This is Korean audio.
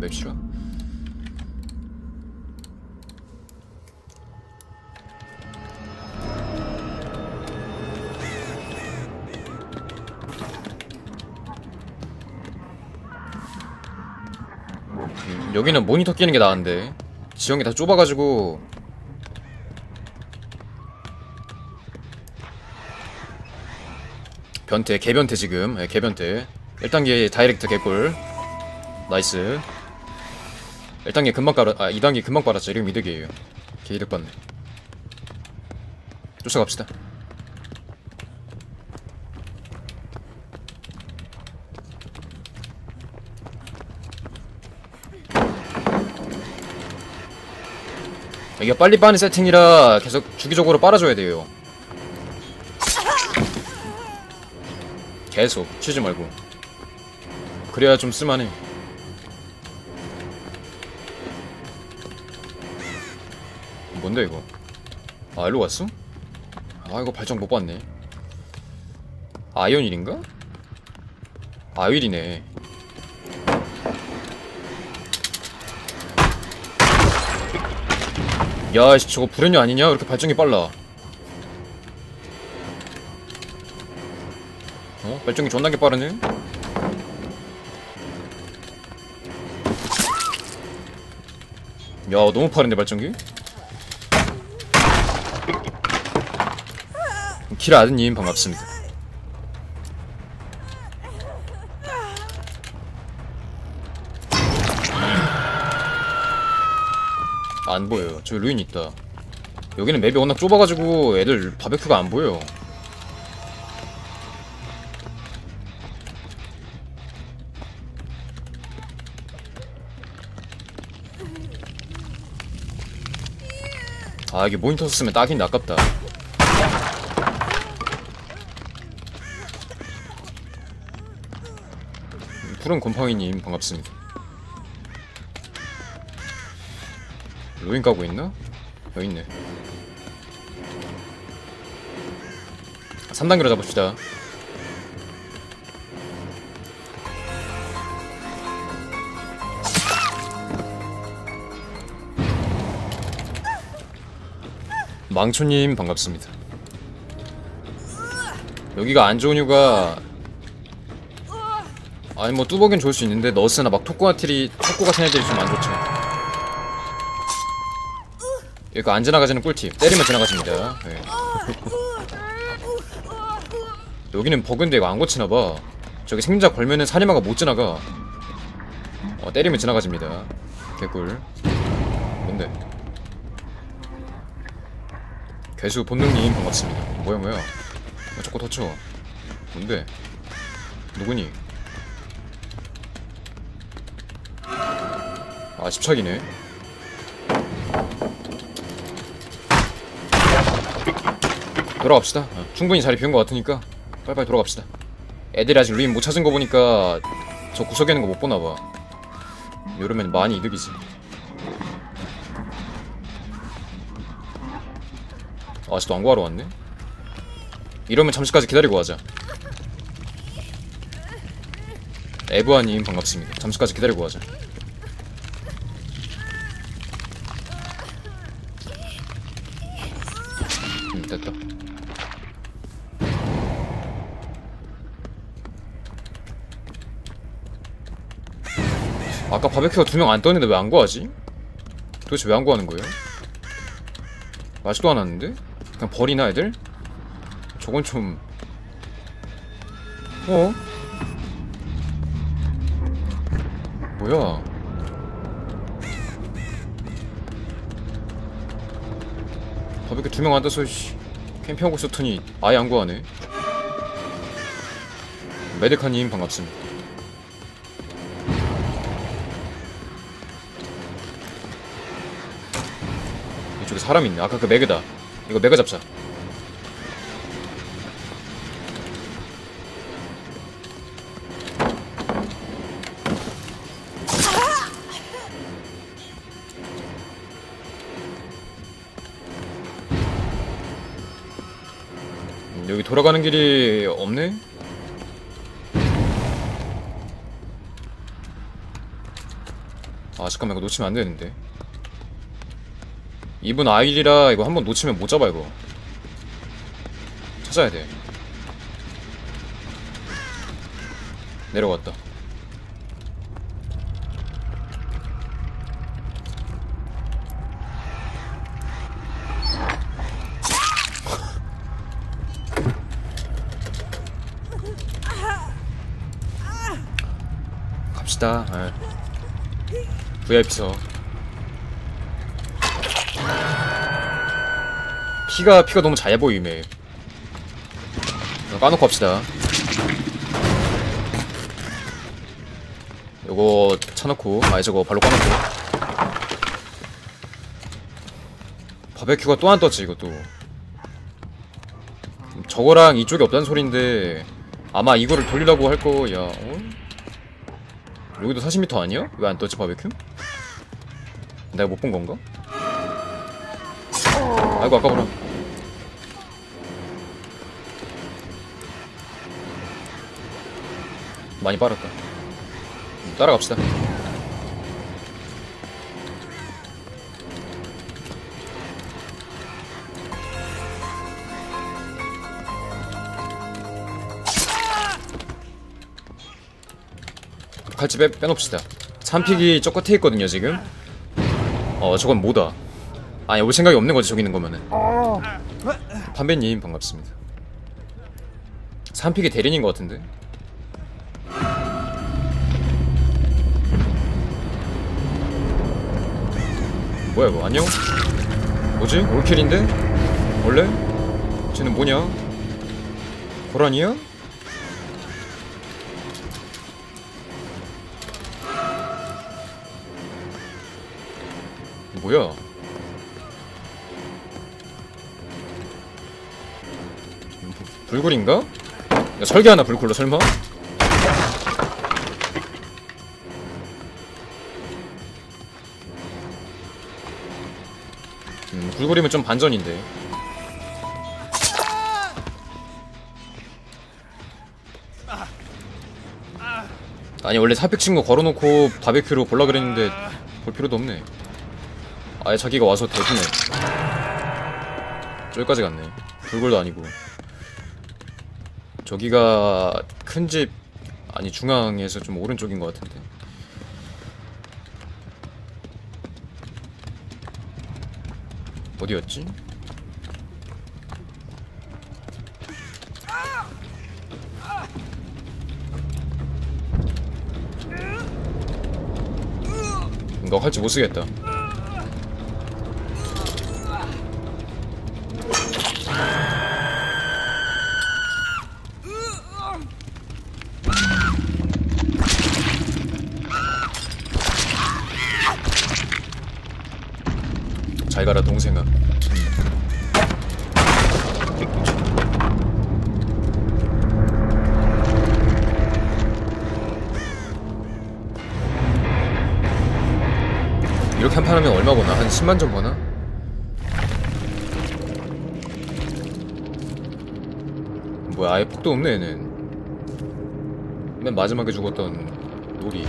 맵시라 음, 여기는 모니터 끼는 게 나은데. 지형이 다 좁아가지고. 변태 개변태 지금. 네, 개변태. 1단계 다이렉트 개꿀. 나이스 1단계 금방 깔아 아 2단계 금방 빨았죠. 이러면 이득이에요. 개이득 받네. 쫓아갑시다. 이게 빨리 빠는 세팅이라 계속 주기적으로 빨아줘야 돼요. 계속 쉬지 말고. 그래야 좀 쓸만해 뭔데 이거 아 일로 갔어? 아 이거 발정 못 봤네 아이언일인가? 아윌이네 야 씨, 저거 불연료 아니냐? 왜 이렇게 발정이 빨라 어? 발정이 존나게 빠르네? 야 너무 빠른데 발정기? 키라 아드님 반갑습니다. 안 보여요. 저기 루인 있다. 여기는 맵이 워낙 좁아가지고 애들 바베큐가 안 보여 아 이게 모니터 쓰면 딱인데 아깝다 푸른 곰팡이님 반갑습니다. 로인 까고 있나? 여기 있네. 3단계로 잡읍시다. 망초님 반갑습니다. 여기가 안 좋은 이유가 아니 뭐 뚜벅이는 좋을 수 있는데 너스나 막 토코 애들이 토코 같은 애들이 좀 안 좋죠. 이거 안 지나가지는 꿀팁. 때리면 지나가집니다. 네. 여기는 버그인데 이거 안 고치나봐. 저기 생자 걸면은 사리마가 못 지나가. 어 때리면 지나가집니다. 개꿀. 뭔데? 개수 본능님 반갑습니다. 뭐야 뭐야? 왜 자꾸 터쳐. 뭔데? 누구니 아 집착이네. 돌아갑시다. 어, 충분히 자리 비운 것 같으니까 빨리빨리 돌아갑시다. 애들이 아직 루인 못 찾은 거 보니까 저 구석에 있는 거 못 보나봐. 이러면 많이 이득이지. 아직도 안 구하러 왔네? 이러면 잠시까지 기다리고 가자. 에브아님 반갑습니다. 잠시까지 기다리고 가자 음 됐다 아까 바베큐가 두 명 안 떴는데 왜 안 구하지? 도대체 왜 안 구하는 거예요? 아직도 안 왔는데? 그냥 버리나 애들? 저건 좀... 어? 뭐야 바베큐 두명안 떠서 씨. 캠핑하고 있었더니 아예 안 구하네. 메데카님 반갑습니다. 이쪽에 사람 있네. 아까 그 매그다. 이거 매그 잡자 돌아가는 길이 없네? 아 잠깐만 이거 놓치면 안 되는데. 이분 아일이라 이거 한번 놓치면 못 잡아 이거. 찾아야 돼. 내려갔다 갑시다. 예. VIP석 피가 피가 너무 잘 보이네. 까놓고 합시다. 요거 차놓고 아니 저거 발로 까놓고. 바베큐가 또 안 떴지 이것도. 저거랑 이쪽이 없다는 소린데 아마 이거를 돌리려고 할 거야. 어? 여기도 40m 아니야? 왜 안 떴지 바베큐? 내가 못 본 건가? 아이고 아까워라 많이 음, 따라갑시다 칼집 빼, 빼놓읍시다 참픽이 저 끝에 있거든요 지금 어 저건 뭐다 아니 올 생각이 없는 거지 저기 있는 거면은 판배님 반갑습니다 삼픽이 대리인인 것 같은데 뭐야 이거 안녕? 뭐지? 올킬인데? 원래? 쟤는 뭐냐? 고라니야? 뭐야? 불굴인가? 야, 설계하나 불굴로 설마? 음, 불굴이면 좀 반전인데. 아니 원래 사픽 친구 걸어놓고 바베큐로 볼라 그랬는데 볼 필요도 없네. 아예 자기가 와서 대주네. 저기까지 갔네. 불굴도 아니고. 저기가 큰 집 아니 중앙에서 좀 오른쪽인 것 같은데. 어디였지? 이거 할지 못 쓰겠다. 잘 가라 동생아. 이렇게 한 판 하면 얼마 버나? 한 10만 점 버나? 뭐야 아예 폭도 없네 얘는 맨 마지막에 죽었던 놀이